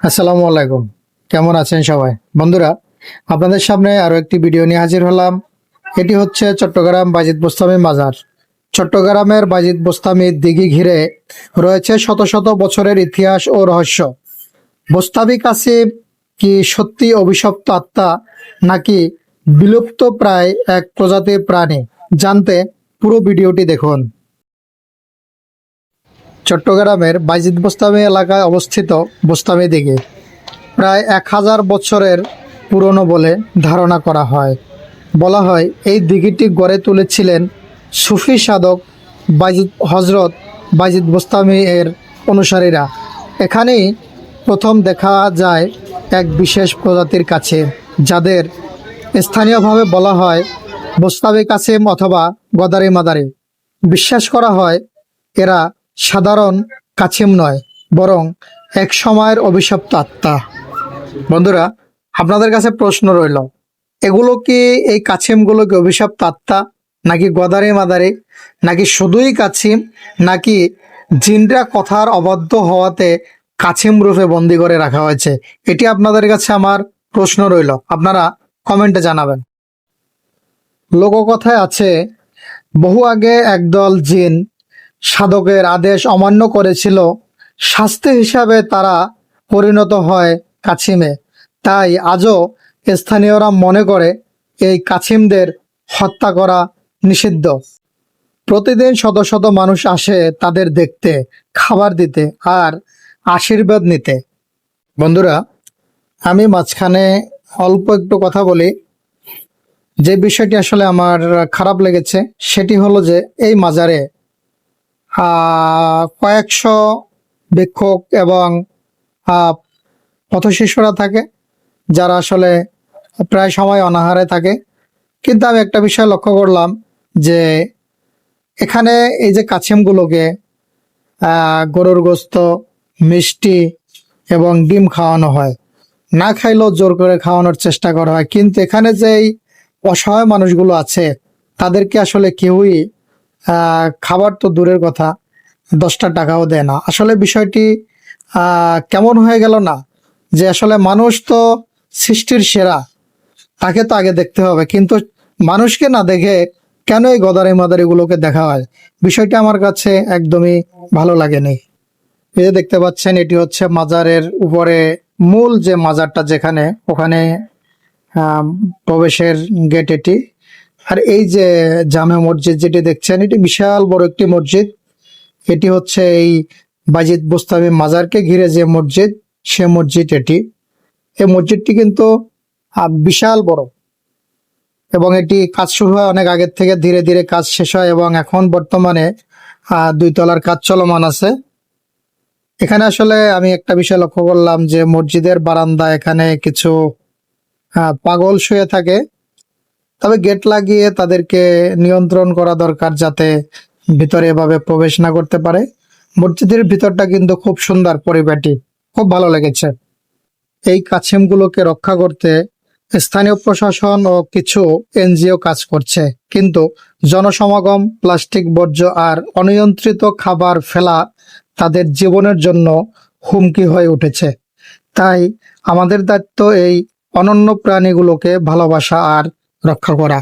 আসসালামু আলাইকুম। কেমন আছেন সবাই? বন্ধুরা, আপনাদের সামনে আরও একটি ভিডিও নিয়ে হাজির হলাম। এটি হচ্ছে চট্টগ্রাম বাজিদ বোস্তামি মাজার চট্টগ্রামের বাজিদ বোস্তামি দিঘি ঘিরে রয়েছে শত শত বছরের ইতিহাস ও রহস্য। বোস্তামি কাসিম কি সত্যি অভিশপ্ত আত্মা, নাকি বিলুপ্ত প্রায় এক প্রজাতির প্রাণী? জানতে পুরো ভিডিওটি দেখুন। চট্টগ্রামের বাইজিদ বোস্তামি এলাকায় অবস্থিত বোস্তামি দিঘি। প্রায় এক হাজার বছরের পুরনো বলে ধারণা করা হয়। বলা হয়, এই দিঘিটি গড়ে তুলেছিলেন সুফি সাধক বাইজিদ হজরত বাইজিদ বোস্তামি এর অনুসারীরা। এখানেই প্রথম দেখা যায় এক বিশেষ প্রজাতির কাছে, যাদের স্থানীয়ভাবে বলা হয় বোস্তামি কাসিম অথবা গদারি মাদারি। বিশ্বাস করা হয়, এরা সাধারণ কাছিম নয়, বরং এক সময়ের অভিশপ্ত আত্মা। বন্ধুরা, আপনাদের কাছে প্রশ্ন রইল, এগুলো কি এই কাছিমগুলো কি অভিশপ্ত আত্মা, নাকি গদারি মাদারি, নাকি শুধুই কাছিম, নাকি জিনরা কথার অবাধ্য হওয়াতে কাছিম রূপে বন্দি করে রাখা হয়েছে? এটি আপনাদের কাছে আমার প্রশ্ন রইল, আপনারা কমেন্টে জানাবেন। লোককথায় আছে, বহু আগে একদল জিন সাধকের আদেশ অমান্য করেছিল। শাস্তি হিসাবে তারা পরিণত হয় কাছিমে। তাই আজও স্থানীয়রা মনে করে এই কাছিমদের হত্যা করা নিষিদ্ধ। প্রতিদিন শত শত মানুষ আসে তাদের দেখতে, খাবার দিতে আর আশীর্বাদ নিতে। বন্ধুরা, আমি মাঝখানে অল্প একটু কথা বলি। যে বিষয়টি আসলে আমার খারাপ লেগেছে, সেটি হলো যে এই মাজারে কয়েকশো ভিক্ষুক এবং পথশিশুরা থাকে, যারা আসলে প্রায় সময় অনাহারে থাকে। কিন্তু আমি একটা বিষয় লক্ষ্য করলাম যে, এখানে এই যে কাছিমগুলোকে গরুর গোস্ত, মিষ্টি এবং ডিম খাওয়ানো হয়। না খাইলেও জোর করে খাওয়ানোর চেষ্টা করা হয়। কিন্তু এখানে যে এই অসহায় মানুষগুলো আছে তাদেরকে আসলে কেউই খাবার তো দূরের কথা, দশটা টাকাও দেয় না। আসলে বিষয়টি কেমন হয়ে গেল না? যে আসলে মানুষ তো সৃষ্টির সেরা, তাকে তো আগে দেখতে হবে। কিন্তু মানুষকে না দেখে কেন এই গদারি মাদারিগুলোকে দেখা হয়? বিষয়টা আমার কাছে একদমই ভালো লাগেনি। এই যে দেখতে পাচ্ছেন, এটি হচ্ছে মাজারের উপরে মূল যে মাজারটা যেখানে, ওখানে প্রবেশের গেট এটি। আর এই যে জামে মসজিদ যেটি দেখছেন, এটি বিশাল বড় একটি মসজিদ। এটি হচ্ছে এই বাজিদ বুস্তামি মাজারকে ঘিরে যে মসজিদ, সে মসজিদ এটি। এই মসজিদটি কিন্তু বিশাল বড় এবং এটি কাজ শুরু হয় অনেক আগের থেকে, ধীরে ধীরে কাজ শেষ হয় এবং এখন বর্তমানে দুই তলার কাজ চলমান আছে। এখানে আসলে আমি একটা বিষয় লক্ষ্য করলাম যে মসজিদের বারান্দা এখানে কিছু পাগল শুয়ে থাকে। তবে গেট লাগিয়ে তাদেরকে নিয়ন্ত্রণ করা দরকার যাতে ভিতরে এভাবে প্রবেশ না করতে পারে। মসজিদের ভিতরটা কিন্তু খুব সুন্দর পরিপাটি, খুব ভালো লেগেছে। এই কাছিমগুলোকে রক্ষা করতে স্থানীয় প্রশাসন ও কিছু এনজিও কাজ করছে। কিন্তু জনসমাগম, প্লাস্টিক বর্জ্য আর অনিয়ন্ত্রিত খাবার ফেলা তাদের জীবনের জন্য হুমকি হয়ে উঠেছে। তাই আমাদের দায়িত্ব এই অনন্য প্রাণীগুলোকে ভালোবাসা আর রক্ষা করা।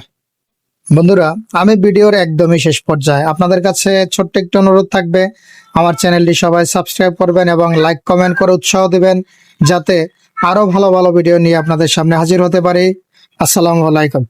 বন্ধুরা, আমি ভিডিওর একদমই শেষ পর্যায়ে। আপনাদের কাছে ছোট্ট একটু অনুরোধ থাকবে, আমার চ্যানেলটি সবাই সাবস্ক্রাইব করবেন এবং লাইক, কমেন্ট করে উৎসাহ দেবেন, যাতে আরও ভালো ভালো ভিডিও নিয়ে আপনাদের সামনে হাজির হতে পারি। আসসালামু আলাইকুম।